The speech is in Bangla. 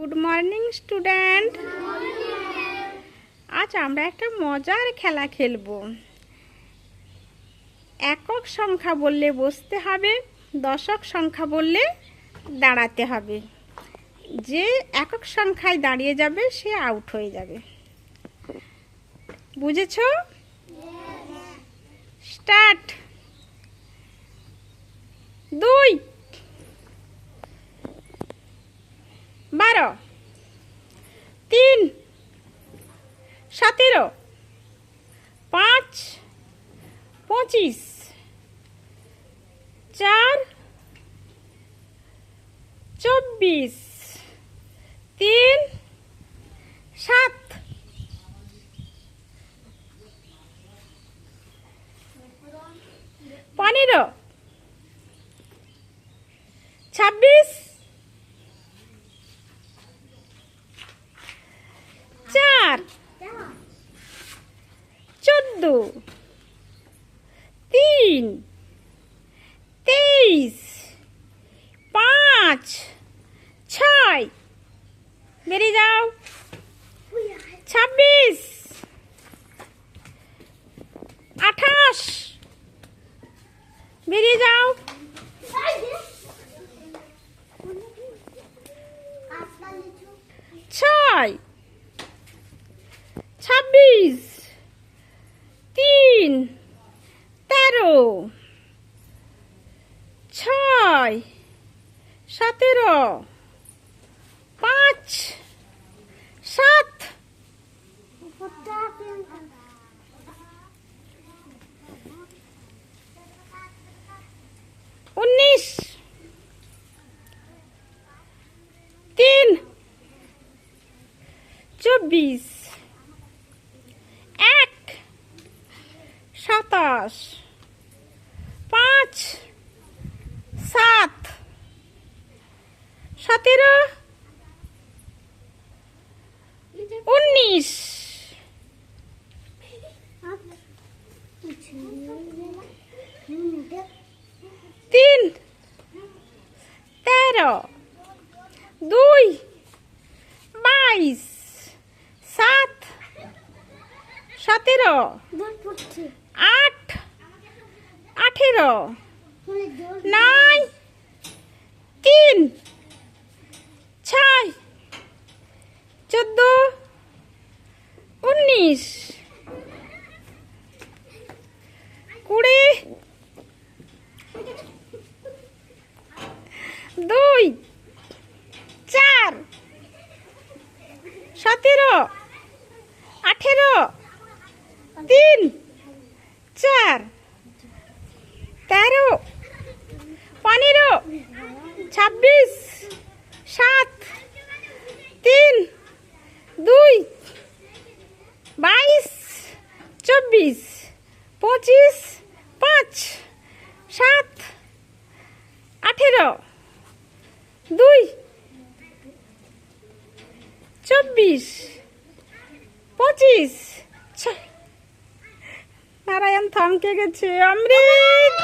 গুড মর্নিং স্টুডেন্ট আজ আমরা একটা মজার খেলা খেলব। একক সংখ্যা বললে বসতে হবে দশক সংখ্যা বললে দাঁড়াতে হবে। যে একক সংখ্যায় দাঁড়িয়ে যাবে সে আউট হয়ে যাবে। বুঝেছ? স্টার্ট দুই বারো। তিন। সতেরো। পাঁচ। পঁচিশ। চার। চব্বিশ। তিন। সাত। পনেরো। ছাব্বিশ চার চোদ্দ তিন তেইশ পাঁচ ছয় বেরিয়ে যাও। ছাব্বিশ আঠাশ বেরিয়ে যাও। ছয় ছাব্বিশ তিন তেরো ছয় সতেরো পাঁচ সাত। উনিশ তিন চব্বিশ এক সাতাশ পাঁচ সাত সতেরো। উনিশ। তিন। তেরো। দুই। বাইশ। সাত। সতেরো। আট। আঠেরো। নয় তিন ছয় চোদ্দ উনিশ কুড়ি। দুই। চার। সতেরো। আঠেরো। তিন। চার। তেরো। পনেরো। ছাব্বিশ সাত তিন দুই বাইশ চব্বিশ পঁচিশ পাঁচ সাত আঠেরো দুই চব্বিশ পঁচিশ নারায়ণ থমকে গেছে অমৃত!